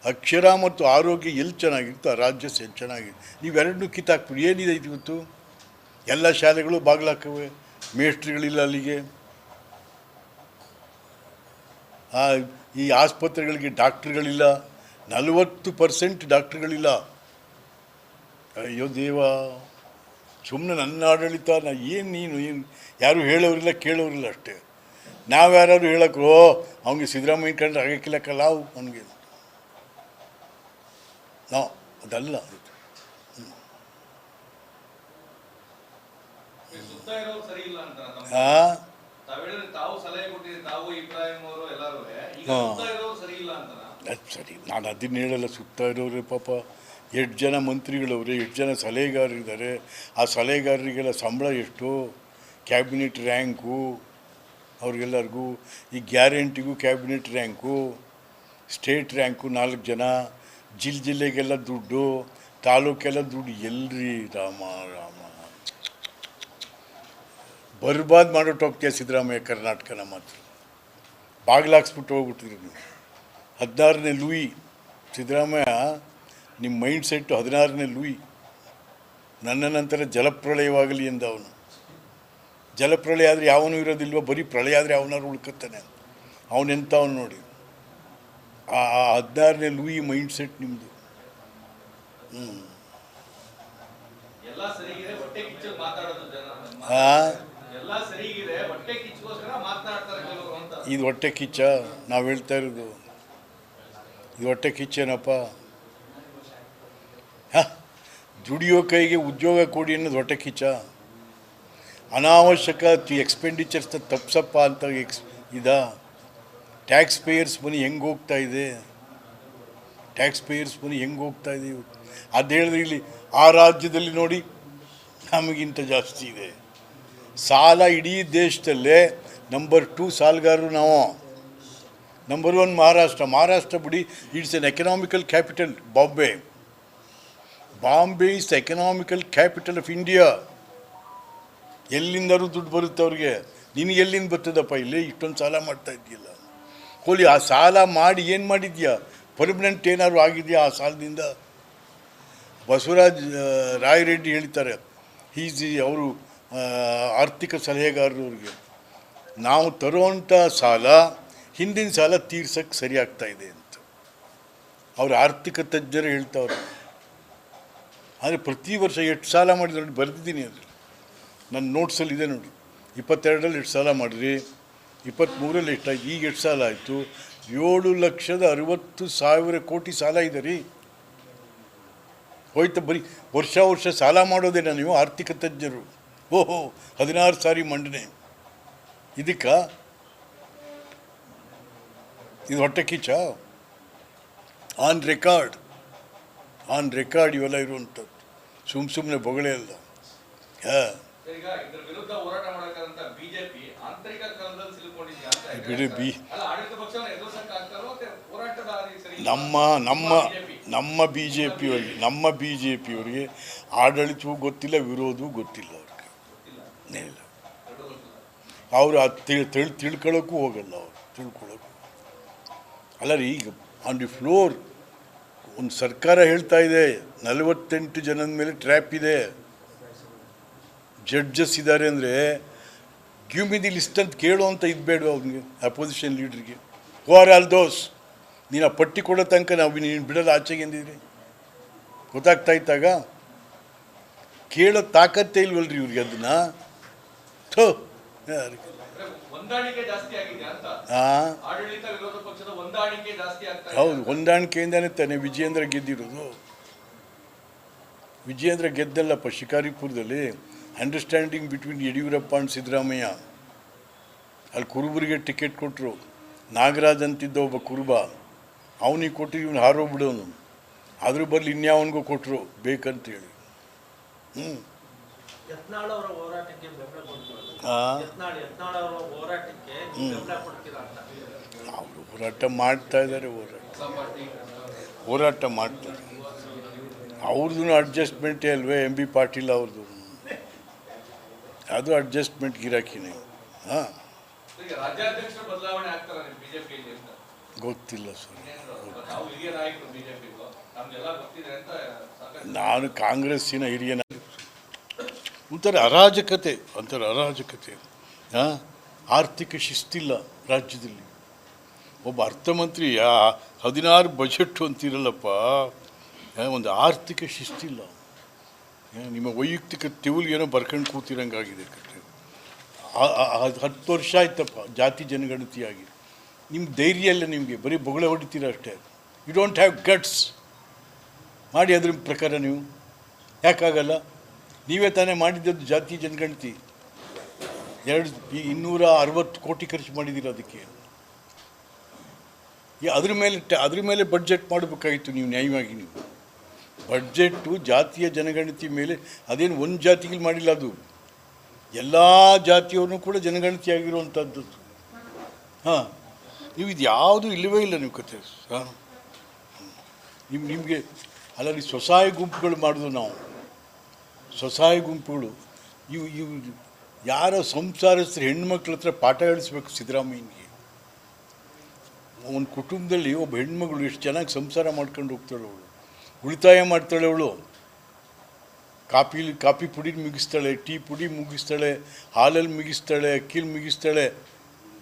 ಅಕ್ಷರ ಮತ್ತು ಆರೋಗ್ಯ ಎಲ್ಲಿ ಚೆನ್ನಾಗಿರುತ್ತೋ ಆ ರಾಜ್ಯ ಸೇ ಚೆನ್ನಾಗಿದೆ ನೀವೆರಡನ್ನೂ ಕಿತ್ತಾಕ್ಬಿಡಿ. ಏನಿದೆ ಇವತ್ತು ಎಲ್ಲ ಶಾಲೆಗಳು ಬಾಗಿಲಾಕವೆ ಮೇಸ್ಟ್ರಿಗಳಿಲ್ಲ ಅಲ್ಲಿಗೆ. ಈ ಆಸ್ಪತ್ರೆಗಳಿಗೆ ಡಾಕ್ಟ್ರುಗಳಿಲ್ಲ. ನಲವತ್ತು ಪರ್ಸೆಂಟ್ ಡಾಕ್ಟ್ರುಗಳಿಲ್ಲ. ಅಯ್ಯೋ ದೇವ ಸುಮ್ಮನೆ ನನ್ನ ಆಡಳಿತ ನಾ ಏನು ನೀನು ಏನು ಯಾರು ಹೇಳೋರಿಲ್ಲ ಕೇಳೋರಿಲ್ಲ ಅಷ್ಟೇ. ನಾವು ಯಾರು ಹೇಳಕ್ಕೆ ಓ ಅವ್ನಿಗೆ ಸಿದ್ದರಾಮಯ್ಯ ಕಂಡ್ರೆ ಆಗಕ್ಕಿಲ್ಲಕ್ಕಲ್ಲ ಅವು ಅವನಿಗೆ ನಾ ಅದಲ್ಲ ಹಾಂ. ಅದು ಸರಿ ನಾನು ಅದನ್ನ ಹೇಳಲ್ಲ ಸುತ್ತ ಇರೋರು ಪಾಪ. ಎಷ್ಟು ಜನ ಮಂತ್ರಿಗಳವ್ರೆ ಎಷ್ಟು ಜನ ಸಲಹೆಗಾರರಿದ್ದಾರೆ. ಆ ಸಲಹೆಗಾರರಿಗೆಲ್ಲ ಸಂಬಳ ಎಷ್ಟು? ಕ್ಯಾಬಿನೆಟ್ ರ್ಯಾಂಕು, ಅವ್ರಿಗೆಲ್ಲರಿಗೂ ಈ ಗ್ಯಾರಂಟಿಗೂ ಕ್ಯಾಬಿನೆಟ್ ರ್ಯಾಂಕು, ಸ್ಟೇಟ್ ರ್ಯಾಂಕು ನಾಲ್ಕು ಜನ, ಜಿಲ್ ಜಿಲ್ಲೆಗೆಲ್ಲ ದುಡ್ಡು, ತಾಲೂಕೆಲ್ಲ ದುಡ್ಡು. ಎಲ್ರಿ ರಾಮ ರಾಮ. ಬರ್ಬಾದ್ ಮಾಡೋ ಹೋಗ್ತೀಯ ಸಿದ್ದರಾಮಯ್ಯ ಕರ್ನಾಟಕನ ಮಾತ್ರ ಬಾಗಿಲಾಕ್ಸ್ಬಿಟ್ಟು ಹೋಗ್ಬಿಟ್ಟಿದ್ರು. ನೀವು ಹದಿನಾರನೇ ಲೂಯಿ ಸಿದ್ದರಾಮಯ್ಯ ನಿಮ್ಮ ಮೈಂಡ್ ಸೆಟ್ಟು ಹದಿನಾರನೇ ಲೂಯಿ. ನನ್ನ ನಂತರ ಜಲಪ್ರಳಯವಾಗಲಿ ಎಂದ ಅವನು. ಜಲಪ್ರಳಯ ಆದರೆ ಯಾವನು ಇರೋದಿಲ್ವೋ? ಬರೀ ಪ್ರಳಯ ಆದರೆ ಅವನಾರು ಉಳ್ಕತ್ತಾನೆ ಅವನೆಂಥವನು ನೋಡಿ. ಆ ಆ ಹದಿನಾರನೇ ಲೂಯಿ ಮೈಂಡ್ ಸೆಟ್ ನಿಮ್ಮದು ಹ್ಞೂ ಇದು ಹೊಟ್ಟೆ ಕಿಚ್ಚ? ನಾವು ಹೇಳ್ತಾ ಇರೋದು. ಇದು ಹೊಟ್ಟೆ ಕಿಚ್ಚೇನಪ್ಪ? ದುಡಿಯೋ ಕೈಗೆ ಉದ್ಯೋಗ ಕೊಡಿ ಅನ್ನೋದು ಹೊಟ್ಟೆ ಕಿಚ್ಚ. ಅನಾವಶ್ಯಕ ಎಕ್ಸ್ಪೆಂಡಿಚರ್ಸ್ನ ತಪ್ಸಪ್ಪ ಅಂತ ಎಕ್ಸ್ ಇದ. ಟ್ಯಾಕ್ಸ್ ಪೇಯರ್ಸ್ ಮನಿ ಹೆಂಗೆ ಹೋಗ್ತಾ ಇದೆ? ಟ್ಯಾಕ್ಸ್ ಪೇಯರ್ಸ್ ಮನಿ ಹೆಂಗೆ ಹೋಗ್ತಾ ಇದೆ? ಇವತ್ತು ಅದು ಹೇಳಿದ್ರೆ ಇಲ್ಲಿ ಆ ರಾಜ್ಯದಲ್ಲಿ ನೋಡಿ ನಮಗಿಂತ ಜಾಸ್ತಿ ಇದೆ. ಸಾಲ ಇಡೀ ದೇಶದಲ್ಲೇ ನಂಬರ್ ಟೂ ಸಾಲಗಾರರು ನಾವು. Number one Maharashtra. ಮಹಾರಾಷ್ಟ್ರ ಬಿಡಿ it's an economical capital Bombay Bombay is economical capital of India ಎಲ್ಲಿಂದರೂ ದುಡ್ಡು ಬರುತ್ತೆ ಅವ್ರಿಗೆ? ನಿನಗೆ ಎಲ್ಲಿಂದ ಬರ್ತದಪ್ಪ ಇಲ್ಲಿ? ಇಷ್ಟೊಂದು ಸಾಲ ಮಾಡ್ತಾ ಇದೆಯಲ್ಲ ಹೋಲಿ, ಆ ಸಾಲ ಮಾಡಿ ಏನು ಮಾಡಿದ್ಯಾ? ಪರ್ಮನೆಂಟ್ ಏನಾದ್ರು ಆಗಿದೆಯಾ ಆ ಸಾಲದಿಂದ? ಬಸವರಾಜ್ ರಾಯರೆಡ್ಡಿ ಹೇಳ್ತಾರೆ ಈಸಿ ಅವರು ಆರ್ಥಿಕ ಸಲಹೆಗಾರರು ಅವ್ರಿಗೆ. ನಾವು ತರುವಂಥ ಸಾಲ ಹಿಂದಿನ ಸಾಲ ತೀರ್ಸೋಕ್ಕೆ ಸರಿಯಾಗ್ತಾ ಇದೆ ಅಂತ. ಅವರು ಆರ್ಥಿಕ ತಜ್ಞರು ಹೇಳ್ತಾವ್ರೆ ಆದರೆ ಪ್ರತಿ ವರ್ಷ ಎಷ್ಟು ಸಾಲ ಮಾಡಿದ್ರು ಬರೆದಿದ್ದೀನಿ ಅದು. ನನ್ನ ನೋಟ್ಸಲ್ಲಿ ಇದೆ ನೋಡಿ ಇಪ್ಪತ್ತೆರಡರಲ್ಲಿ ಎಷ್ಟು ಸಾಲ ಮಾಡಿರಿ ಇಪ್ಪತ್ತ್ಮೂರಲ್ಲಿ ಎಷ್ಟಾಯ್ತು ಈಗ ಎಷ್ಟು ಸಾಲ ಆಯಿತು? ಏಳು ಲಕ್ಷದ ಅರವತ್ತು ಸಾವಿರ ಕೋಟಿ ಸಾಲ ಇದೆ ರೀ. ಹೋಯ್ತು ಬರೀ ವರ್ಷ ವರ್ಷ ಸಾಲ ಮಾಡೋದೇನ ನೀವು ಆರ್ಥಿಕ ತಜ್ಞರು. ಓಹೋ, ಹದಿನಾರು ಸಾರಿ ಮಂಡನೆ. ಇದಕ್ಕ? ಇದು ಹೊಟ್ಟೆ ಕಿಚ್ಚ ಆನ್ ರೆಕಾರ್ಡ್. ಆನ್ ರೆಕಾರ್ಡ್ ಇವೆಲ್ಲ ಇರುವಂಥದ್ದು. ಸುಮ್ಮ ಸುಮ್ಮನೆ ಬೊಗಳೆ ಅಲ್ಲ. ಹಾಂ. ಬಿಡಿ ಬಿ? ನಮ್ಮ ನಮ್ಮ ನಮ್ಮ ಬಿ ಜೆ ಪಿಯವರಿಗೆ ನಮ್ಮ ಬಿ ಜೆ ಪಿಯವರಿಗೆ ಆಡಳಿತವೂ ಗೊತ್ತಿಲ್ಲ ವಿರೋಧವೂ ಗೊತ್ತಿಲ್ಲ ಅವ್ರಿಗೆ. ಇಲ್ಲ. ಅವರು ಅದು ತಿಳ್ ತಿಳ್ ತಿಳ್ಕೊಳ್ಳೋಕ್ಕೂ ಹೋಗಲ್ಲ ಅವರು ತಿಳ್ಕೊಳ್ಳೋಕ್ಕೂ ಅಲ್ಲ ರೀ ಈಗ ಆನ್ ದಿ ಫ್ಲೋರ್ ಒಂದು ಸರ್ಕಾರ ಹೇಳ್ತಾ ಇದೆ, ನಲವತ್ತೆಂಟು ಜನದ ಮೇಲೆ ಟ್ರ್ಯಾಪ್ ಇದೆ. ಜಡ್ಜಸ್ ಇದ್ದಾರೆ ಅಂದರೆ ಗಿವ್ ಮಿ ದಿ ಲಿಸ್ಟ್ ಅಂತ ಕೇಳು ಅಂತ ಇದು ಬೇಡ ಅವ್ನಿಗೆ ಅಪೋಸಿಷನ್ ಲೀಡ್ರಿಗೆ ಹೋ ಆರ್ ಆಲ್ ದೋಸ್ ನೀನು ಆ ಪಟ್ಟಿ ಕೊಡೋ ತನಕ ನಾವು ನೀನು ಬಿಡೋದು ಆಚೆಗೆ ಎಂದಿದ್ರಿ ಗೊತ್ತಾಗ್ತಾ ಇದ್ದಾಗ, ಕೇಳೋ ತಾಕತ್ತೇ ಇಲ್ವಲ್ರಿ ಇವ್ರಿಗೆ ಅದನ್ನು. ಥೋ, ಯಾರಿಗೆ? ಹೌದು ಹೊಂದಾಣಿಕೆಯಿಂದಾನೇ ತಾನೆ ವಿಜಯೇಂದ್ರ ಗೆದ್ದಿರೋದು. ವಿಜಯೇಂದ್ರ ಗೆದ್ದಲ್ಲಪ್ಪ ಶಿಕಾರಿಪುರದಲ್ಲಿ understanding between Yediyurappa and Siddaramaiah. ಅಲ್ಲಿ ಕುರುಬರಿಗೆ ಟಿಕೆಟ್ ಕೊಟ್ಟರು ನಾಗರಾಜ್ ಅಂತಿದ್ದ ಒಬ್ಬ ಕುರುಬ. ಅವನಿಗೆ ಕೊಟ್ಟು ಇವನು ಹಾರೋಗ್ಬಿಡೋನು. ಅದ್ರ ಬದಲು ಇನ್ಯಾವನಿಗೂ ಕೊಟ್ಟರು ಬೇಕಂತೇಳಿ. ಹ್ಞೂ ಯತ್ನಾಳ್ ಅವರ ಹೋರಾಟಕ್ಕೆ ಬೆಂಬಲ ಕೊಡ್ತೀವಿ. ಆ, ಯತ್ನಾಳ್ ಯತ್ನಾಳ್ ಅವರ ಹೋರಾಟಕ್ಕೆ ಬೆಂಬಲ ಕೊಡ್ತೀರಾ ಅಂತ. ಅವರು ಹೋರಾಟ ಮಾಡ್ತಾ ಇದ್ದಾರೆ ಹೋರಾಟ. ಹೋರಾಟ ಮಾಡ್ತಾರೆ. ಅವ್ರದ್ದು ಅಡ್ಜಸ್ಟ್ಮೆಂಟೇ ಅಲ್ವೇ ಎಂ ಬಿ ಪಾಟೀಲ್ ಅವ್ರದ್ದು ಅದು ಅಡ್ಜಸ್ಟ್ಮೆಂಟ್ ಗಿರಾಕಿನೇ. ಹಾಂ. ಗೊತ್ತಿಲ್ಲ ಸರ್. ನಾವು ಹಿರಿಯ ನಾಯಕರು ಬಿಜೆಪಿಗೂ ನಮ್ಗೆಲ್ಲ ಗೊತ್ತಿದೆ ಅಂತ ಸಾಕಷ್ಟು ನಾನು ಕಾಂಗ್ರೆಸ್ಸಿನ ಹಿರಿಯ. ಒಂಥರ ಅರಾಜಕತೆ ಒಂಥರ ಅರಾಜಕತೆ. ಆರ್ಥಿಕ ಶಿಸ್ತಿಲ್ಲ ರಾಜ್ಯದಲ್ಲಿ. ಒಬ್ಬ ಅರ್ಥಮಂತ್ರಿ ಹದಿನಾರು ಬಜೆಟ್ ಅಂತಿರಲ್ಲಪ್ಪ. ಒಂದು ಆರ್ಥಿಕ ಶಿಸ್ತಿಲ್ಲ. ನಿಮ್ಮ ವೈಯಕ್ತಿಕ ತೆವಲು ಏನೋ ಬರ್ಕೊಂಡು ಕೂತಿರಂಗಾಗಿದೆ ಆ- ಹತ್ತು ವರ್ಷ ಆಯ್ತಪ್ಪ, ಜಾತಿ ಜನಗಣತಿಯಾಗಿ. ನಿಮ್ಮ ಧೈರ್ಯ ಇಲ್ಲ ನಿಮಗೆ, ಬರೀ ಬೊಗಳೆ ಹೊಡಿತೀರ ಅಷ್ಟೇ. ಯು ಡೋಂಟ್ ಹ್ಯಾವ್ ಗಟ್ಸ್ ಮಾಡಿ ಅದ್ರ ಪ್ರಕಾರ ನೀವು. ಯಾಕಾಗಲ್ಲ? ನೀವೇ ತಾನೇ ಮಾಡಿದ್ದದ್ದು ಜಾತಿ ಜನಗಣತಿ. ಎರಡು ಇನ್ನೂರ ಅರವತ್ತು ಕೋಟಿ ಖರ್ಚು ಮಾಡಿದ್ದೀರ ಅದಕ್ಕೆ? ಈ ಅದ್ರ ಮೇಲೆ ಅದ್ರ ಮೇಲೆ ಬಡ್ಜೆಟ್ ಮಾಡಬೇಕಾಗಿತ್ತು ನೀವು ನ್ಯಾಯವಾಗಿ ನೀವು. ಬಡ್ಜೆಟ್ಟು ಜಾತಿಯ ಜನಗಣತಿ ಮೇಲೆ, ಅದೇನು ಒಂದು ಜಾತಿಗೆ ಮಾಡಿಲ್ಲ ಅದು. ಎಲ್ಲ ಜಾತಿಯವ್ರನ್ನೂ ಕೂಡ ಜನಗಣತಿ ಆಗಿರುವಂಥದ್ದು ಹಾಂ, ನೀವು ಇದು ಯಾವುದು ಇಲ್ಲವೇ ಇಲ್ಲ ನೀವು ಕತೆ ಹಾಂ. ನಿಮ್ಮ ನಿಮಗೆ ಅಲ್ಲಲ್ಲಿ ಸ್ವಸಹಾಯ ಗುಂಪುಗಳು ಮಾಡೋದು ನಾವು. ಸ್ವಸಹಾಯ ಗುಂಪುಗಳು, ಇವು ಇವು ಯಾರ ಸಂಸಾರಸ್ಥರು ಹೆಣ್ಮಕ್ಳ ಹತ್ರ ಪಾಠ ಹೇಳಿಸ್ಬೇಕು ಸಿದ್ದರಾಮಯ್ಯನಿಗೆ? ಅವನ ಕುಟುಂಬದಲ್ಲಿ ಒಬ್ಬ ಹೆಣ್ಮಗಳು ಎಷ್ಟು ಚೆನ್ನಾಗಿ ಸಂಸಾರ ಮಾಡ್ಕೊಂಡು ಹೋಗ್ತಾಳೆ ಅವಳು. ಉಳಿತಾಯ ಮಾಡ್ತಾಳೆ ಅವಳು. ಕಾಫಿ ಕಾಫಿ ಪುಡಿ ಮುಗಿಸ್ತಾಳೆ, ಟೀ ಪುಡಿ ಮುಗಿಸ್ತಾಳೆ, ಹಾಲಲ್ಲಿ ಮುಗಿಸ್ತಾಳೆ, ಅಕ್ಕಿಲಿ ಮುಗಿಸ್ತಾಳೆ.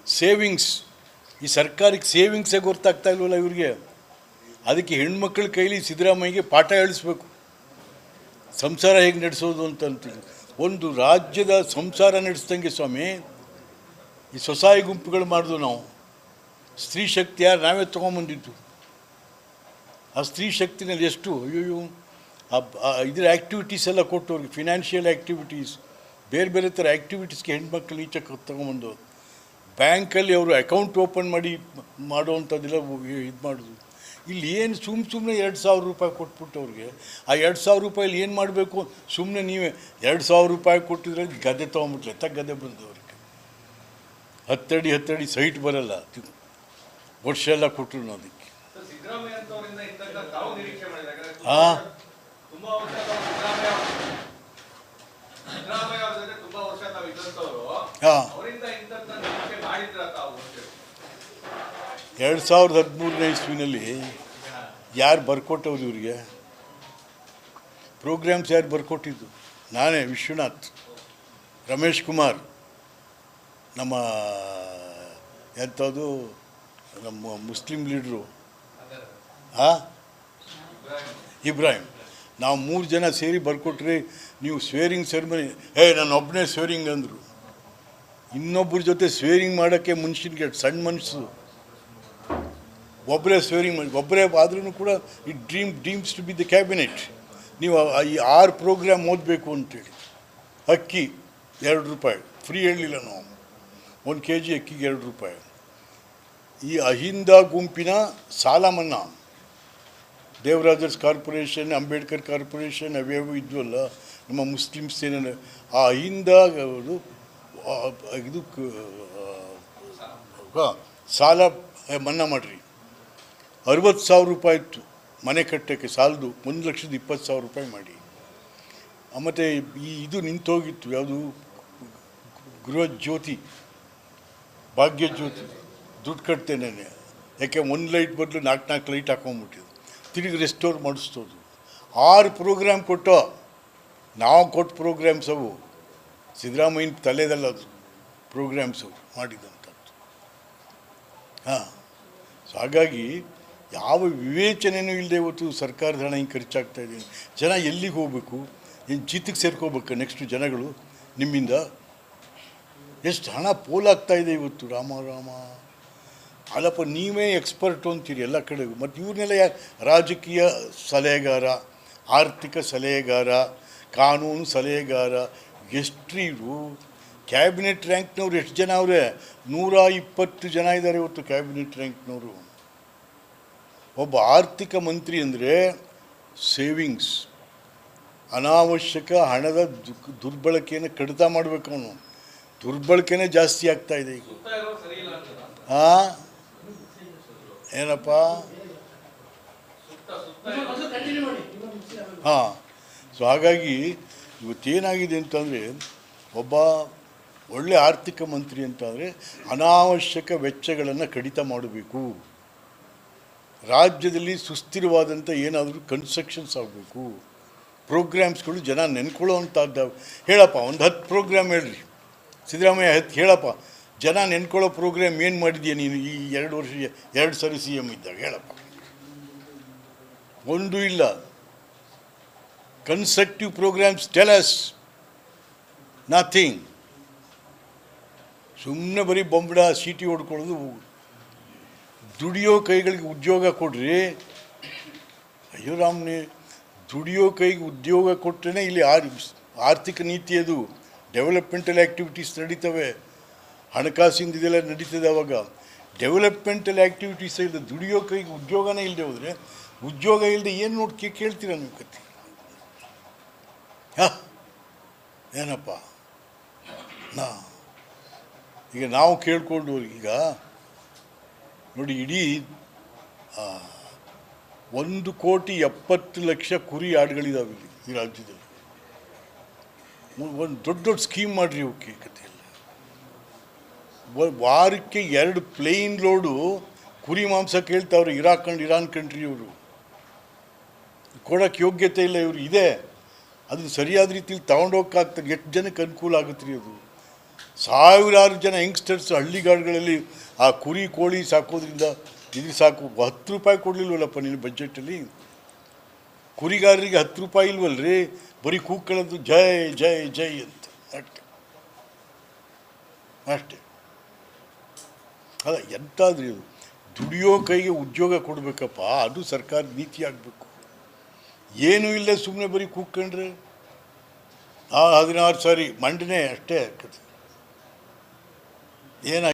ಸೇವಿಂಗ್ಸ್, ಈ ಸರ್ಕಾರಕ್ಕೆ ಸೇವಿಂಗ್ಸೇ ಗೊತ್ತಾಗ್ತಾ ಇಲ್ವಲ್ಲ ಇವ್ರಿಗೆ? ಅದಕ್ಕೆ ಹೆಣ್ಮಕ್ಳ ಕೈಲಿ ಸಿದ್ದರಾಮಯ್ಯಗೆ ಪಾಠ ಹೇಳಿಸ್ಬೇಕು. ಸಂಸಾರ ಹೇಗೆ ನಡೆಸೋದು ಅಂತ ಒಂದು ರಾಜ್ಯದ ಸಂಸಾರ ನಡೆಸ್ದಂಗೆ ಸ್ವಾಮಿ, ಈ ಸ್ವಸಹಾಯ ಗುಂಪುಗಳು ಮಾಡಿದ್ವು ನಾವು. ಸ್ತ್ರೀ ಶಕ್ತಿ ಯಾರು ನಾವೇ ತೊಗೊಂಬಂದಿದ್ದು. ಆ ಸ್ತ್ರೀ ಶಕ್ತಿನಲ್ಲಿ ಎಷ್ಟು ಅಯ್ಯೋ ಇದರ ಆ್ಯಕ್ಟಿವಿಟೀಸ್ ಎಲ್ಲ ಕೊಟ್ಟು ಅವ್ರಿಗೆ ಫಿನಾನ್ಷಿಯಲ್ ಆ್ಯಕ್ಟಿವಿಟೀಸ್ ಬೇರೆ ಬೇರೆ ಥರ ಆ್ಯಕ್ಟಿವಿಟೀಸ್ಗೆ ಹೆಣ್ಮಕ್ಳು ಈಚೆ ತೊಗೊಂಬಂದು ಬ್ಯಾಂಕಲ್ಲಿ ಅವರು ಅಕೌಂಟ್ ಓಪನ್ ಮಾಡಿ ಮಾಡುವಂಥದ್ದೆಲ್ಲ ಇದು ಮಾಡೋದು. ಇಲ್ಲಿ ಏನು ಸುಮ್ಮ ಸುಮ್ಮನೆ ಎರಡು ಸಾವಿರ ರೂಪಾಯಿ ಕೊಟ್ಬಿಟ್ಟು ಅವ್ರಿಗೆ ಆ ಎರಡು ಸಾವಿರ ರೂಪಾಯಲ್ಲಿ ಏನು ಮಾಡಬೇಕು? ಸುಮ್ಮನೆ ನೀವೇ ಎರಡು ಸಾವಿರ ರೂಪಾಯಿ ಕೊಟ್ಟಿದ್ರೆ ಗದ್ದೆ ತೊಗೊಂಬಿಟ್ಲೆ ಎತ್ತ ಗದ್ದೆ ಬಂದು ಅವ್ರಿಗೆ. ಹತ್ತಡಿ ಹತ್ತಡಿ ಸೈಟ್ ಬರಲ್ಲ ವರ್ಷ ಎಲ್ಲ ಕೊಟ್ಟರು ಅದಕ್ಕೆ. ಹಾಂ ಹಾಂ ಅವರಿಂದ ಇಂಥದ್ನ ನಿರೀಕ್ಷೆ ಮಾಡಿದ್ರ ತಾವು ಅಂತೇಳಿ ಎರಡು ಸಾವಿರದ ಹದಿಮೂರನೇ ಇಸ್ವಿನಲ್ಲಿ ಯಾರು ಬರ್ಕೊಟ್ಟವ್ರು ಇವರಿಗೆ? ಪ್ರೋಗ್ರಾಮ್ಸ್ ಯಾರು ಬರ್ಕೊಟ್ಟಿದ್ದು? ನಾನೇ ವಿಶ್ವನಾಥ್, ರಮೇಶ್ ಕುಮಾರ್, ನಮ್ಮ ಎಂಥದ್ದು ನಮ್ಮ ಮುಸ್ಲಿಂ ಲೀಡ್ರು. ಹಾಂ ಇಬ್ರಾಹಿಂ. ನಾವು ಮೂರು ಜನ ಸೇರಿ ಬರ್ಕೊಟ್ರಿ ನೀವು ಸ್ವೇರಿಂಗ್ ಸೆರೆಮನಿ ಏ, ನಾನು ಒಬ್ಬನೇ ಸ್ವೇರಿಂಗ್ ಅಂದರು. ಇನ್ನೊಬ್ಬರ ಜೊತೆ ಸ್ವೇರಿಂಗ್ ಮಾಡೋಕ್ಕೆ ಮನುಷ್ಯನಿಗೆ ಸಣ್ಣ ಮನಸ್ಸು ಒಬ್ಬರೇ ಸ್ವೇರಿಂಗ್ ಮಾಡಿ, ಒಬ್ಬರೇ ಆದ್ರೂ ಕೂಡ ಈ dream dreams to be the cabinet ನೀವು ಈ ಆರು ಪ್ರೋಗ್ರಾಮ್ ಓದಬೇಕು ಅಂತೇಳಿ. ಅಕ್ಕಿ ಎರಡು ರೂಪಾಯಿ. ಫ್ರೀ ಹೇಳಲಿಲ್ಲ ನಾವು. ಒಂದು ಕೆ ಜಿ ಅಕ್ಕಿಗೆ ಎರಡು ರೂಪಾಯಿ. ಈ ಅಹಿಂದ ಗುಂಪಿನ ಸಾಲ ಮನ್ನಾ ದೇವರಾಜರ್ಸ್ ಕಾರ್ಪೊರೇಷನ್, ಅಂಬೇಡ್ಕರ್ ಕಾರ್ಪೊರೇಷನ್ ಅವ್ಯಾವು ಇದ್ವಲ್ಲ, ನಮ್ಮ ಮುಸ್ಲಿಮ್ಸ್ ಏನೇನು, ಆ ಅಹಿಂದ ಇದು ಸಾಲ ಮನ್ನಾ ಮಾಡಿರಿ. ಅರವತ್ತು ಸಾವಿರ ರೂಪಾಯಿ ಇತ್ತು. ಮನೆ ಕಟ್ಟೋಕ್ಕೆ ಸಾಲದು ಒಂದು ಲಕ್ಷದ ಇಪ್ಪತ್ತು ಸಾವಿರ ರೂಪಾಯಿ ಮಾಡಿ. ಮತ್ತು ಈ ಇದು ನಿಂತೋಗಿತ್ತು. ಯಾವುದು? ಗೃಹ ಜ್ಯೋತಿ, ಭಾಗ್ಯ ಜ್ಯೋತಿ. ದುಡ್ಡು ಕಟ್ತೇನೆ ಯಾಕೆ ಒಂದು ಲೈಟ್ ಬದಲು ನಾಲ್ಕು ನಾಲ್ಕು ಲೈಟ್ ಹಾಕೊಂಡ್ಬಿಟ್ಟಿದ್ದು ತಿರುಗಿ ರೆಸ್ಟೋರ್ ಮಾಡಿಸ್ತೋದು ಆರು ಪ್ರೋಗ್ರಾಮ್ ಕೊಟ್ಟು, ನಾವು ಕೊಟ್ಟ ಪ್ರೋಗ್ರಾಮ್ಸ್ ಅವು. ಸಿದ್ದರಾಮಯ್ಯನ ತಲೆದಲ್ಲ ಅದು. ಪ್ರೋಗ್ರಾಮ್ಸ್ ಅವರು ಮಾಡಿದಂಥದ್ದು. ಹಾಂ. ಸೊ ಹಾಗಾಗಿ ಯಾವ ವಿವೇಚನೆಯೂ ಇಲ್ಲದೆ ಇವತ್ತು ಸರ್ಕಾರದ ಹಣ ಹಿಂಗೆ ಖರ್ಚಾಗ್ತಾ ಇದೆ. ಜನ ಎಲ್ಲಿಗೆ ಹೋಗಬೇಕು? ಏನು ಜೀತಕ್ಕೆ ಸೇರ್ಕೋಬೇಕು ನೆಕ್ಸ್ಟ್ ಜನಗಳು? ನಿಮ್ಮಿಂದ? ಎಷ್ಟು ಹಣ ಪೋಲಾಗ್ತಾ ಇದೆ ಇವತ್ತು, ರಾಮ ರಾಮ. ಅಲ್ಲಪ್ಪ, ನೀವೇ ಎಕ್ಸ್ಪರ್ಟು ಅಂತೀರಿ ಎಲ್ಲ ಕಡೆ. ಮತ್ತು ಇವ್ರನ್ನೆಲ್ಲ ರಾಜಕೀಯ ಸಲಹೆಗಾರ, ಆರ್ಥಿಕ ಸಲಹೆಗಾರ, ಕಾನೂನು ಸಲಹೆಗಾರ ಎಷ್ಟ್ರಿ ಇವರು? ಕ್ಯಾಬಿನೆಟ್ ರ್ಯಾಂಕ್ನವ್ರು ಎಷ್ಟು ಜನ ಅವರೇ? ನೂರ ಇಪ್ಪತ್ತು ಜನ ಇದ್ದಾರೆ ಇವತ್ತು ಕ್ಯಾಬಿನೆಟ್ ರ್ಯಾಂಕ್ನವರು ಒಬ್ಬ ಆರ್ಥಿಕ ಮಂತ್ರಿ ಅಂದರೆ ಸೇವಿಂಗ್ಸ್. ಅನಾವಶ್ಯಕ ಹಣದ ದುರ್ಬಳಕೆಯನ್ನು ಕಡಿತ ಮಾಡಬೇಕು ಅವನು. ದುರ್ಬಳಕೆನೇ ಜಾಸ್ತಿ ಆಗ್ತಾ ಇದೆ ಈಗ. ಹಾಂ ಏನಪ್ಪ? ಹಾಂ. ಸೊ ಹಾಗಾಗಿ ಇವತ್ತೇನಾಗಿದೆ ಅಂತಂದರೆ ಒಬ್ಬ ಒಳ್ಳೆ ಆರ್ಥಿಕ ಮಂತ್ರಿ ಅಂತಂದರೆ ಅನಾವಶ್ಯಕ ವೆಚ್ಚಗಳನ್ನು ಕಡಿತ ಮಾಡಬೇಕು. ರಾಜ್ಯದಲ್ಲಿ ಸುಸ್ಥಿರವಾದಂಥ ಏನಾದರೂ ಕನ್ಸ್ಟ್ರಕ್ಷನ್ಸ್ ಆಗಬೇಕು ಪ್ರೋಗ್ರಾಮ್ಸ್ಗಳು ಜನ ನೆನ್ಕೊಳ್ಳೋ ಅಂಥದ್ದು ಹೇಳಪ್ಪ, ಒಂದು ಹತ್ತು ಪ್ರೋಗ್ರಾಮ್ ಹೇಳ್ರಿ. ಸಿದ್ದರಾಮಯ್ಯ ಹತ್ತು ಹೇಳಪ್ಪ, ಜನ ನೆನ್ಕೊಳ್ಳೋ ಪ್ರೋಗ್ರಾಮ್ ಏನು ಮಾಡಿದೀಯ ನೀನು ಈ ಎರಡು ವರ್ಷ, ಎರಡು ಸರಿ ಸಿ ಎಂ ಇದ್ದಾಗ, ಹೇಳಪ್ಪ. ಒಂದು ಇಲ್ಲ. ಕನ್ಸ್ಟ್ರಕ್ಟಿವ್ ಪ್ರೋಗ್ರಾಮ್ಸ್ ಟೆಲಸ್ ನಥಿಂಗ್ ಸುಮ್ಮನೆ ಬರೀ ಬೊಂಬಡ ಸೀಟಿ ಹೊಡ್ಕೊಳ್ಳೋದು ದುಡಿಯೋ ಕೈಗಳಿಗೆ ಉದ್ಯೋಗ ಕೊಡ್ರಿ. ಅಯ್ಯೋ ರಾಮ್ನಿ, ದುಡಿಯೋ ಕೈಗೆ ಉದ್ಯೋಗ ಕೊಟ್ಟರೆ ಇಲ್ಲಿ ಆರ್, ಆರ್ಥಿಕ ನೀತಿ ಅದು. Developmental activities ನಡೀತವೆ. ಹಣಕಾಸಿಂದ ಇದೆಲ್ಲ ನಡೀತದೆ ಅವಾಗ. ಡೆವಲಪ್ಮೆಂಟಲ್ ಆ್ಯಕ್ಟಿವಿಟೀಸ್ ಇಲ್ಲದೆ ದುಡಿಯೋ ಕೈಗೆ ಉದ್ಯೋಗನೇ ಇಲ್ಲದೆ ಹೋದರೆ, ಉದ್ಯೋಗ ಇಲ್ಲದೆ ಏನು ನೋಡಿ ಕೇಳ್ತೀರ ನೀವು ಕತ್ತಿ ಹಾಂ? ಏನಪ್ಪ? ನಾ. ಈಗ ನಾವು ಕೇಳ್ಕೊಂಡು ಈಗ ನೋಡಿ, ಇಡೀ ಒಂದು ಕೋಟಿ ಎಪ್ಪತ್ತು ಲಕ್ಷ ಕುರಿ ಆಡುಗಳಿದಾವೆ ಇಲ್ಲಿ ಈ ರಾಜ್ಯದಲ್ಲಿ. ಒಂದು ದೊಡ್ಡ ದೊಡ್ಡ ಸ್ಕೀಮ್ ಮಾಡಿರಿ ಅವಕ್ಕೆ ಕಥೆಯಲ್ಲಿ ವಾರಕ್ಕೆ ಎರಡು ಪ್ಲೇನ್ ಲೋಡು ಕುರಿ ಮಾಂಸ ಕೇಳ್ತಾವ್ರೆ ಇರಾಕ್ ಕಂಡು ಇರಾನ್ ಕಂಟ್ರಿಯವರು ಕೊಡೋಕ್ಕೆ ಯೋಗ್ಯತೆ ಇಲ್ಲ ಇವರು, ಇದೆ. ಅದನ್ನು ಸರಿಯಾದ ರೀತಿಯಲ್ಲಿ ತಗೊಂಡೋಗಕ್ಕಾಗ್ತದೆ ಎಷ್ಟು ಜನಕ್ಕೆ ಅನುಕೂಲ ಆಗುತ್ತೆ ರೀ ಅದು? ಸಾವಿರಾರು ಜನ ಯಂಗ್ಸ್ಟರ್ಸ್ ಹಳ್ಳಿಗಾಡುಗಳಲ್ಲಿ ಆ ಕುರಿ ಕೋಳಿ ಸಾಕೋದ್ರಿಂದ ಇದು ಸಾಕು ಹತ್ತು ರೂಪಾಯಿ ಕೊಡಲಿಲ್ವಲ್ಲಪ್ಪ ನಿನ್ನ ಬಜೆಟಲ್ಲಿ ಕುರಿಗಾರರಿಗೆ ಹತ್ತು ರೂಪಾಯಿ ಇಲ್ವಲ್ರಿ? ಬರೀ ಕೂಗ್ಕೊಳ್ಳೋದು ಜೈ ಜೈ ಜೈ ಅಂತ. ಅಷ್ಟೆ. ಅಷ್ಟೆ. ಅಲ್ಲ, ಎಂತಾದ್ರೂ ಇದು ದುಡಿಯೋ ಕೈಗೆ ಉದ್ಯೋಗ ಕೊಡಬೇಕಪ್ಪ, ಅದು ಸರ್ಕಾರದ ನೀತಿ ಆಗಬೇಕು. ಏನೂ ಇಲ್ಲ ಸುಮ್ಮನೆ ಬರೀ ಕೂಗ್ಕೊಂಡ್ರೆ ಆ ಹದಿನಾರು ಸಾರಿ ಮಂಡನೆ ಅಷ್ಟೇ ಕತೆ ಏನಾಗಿ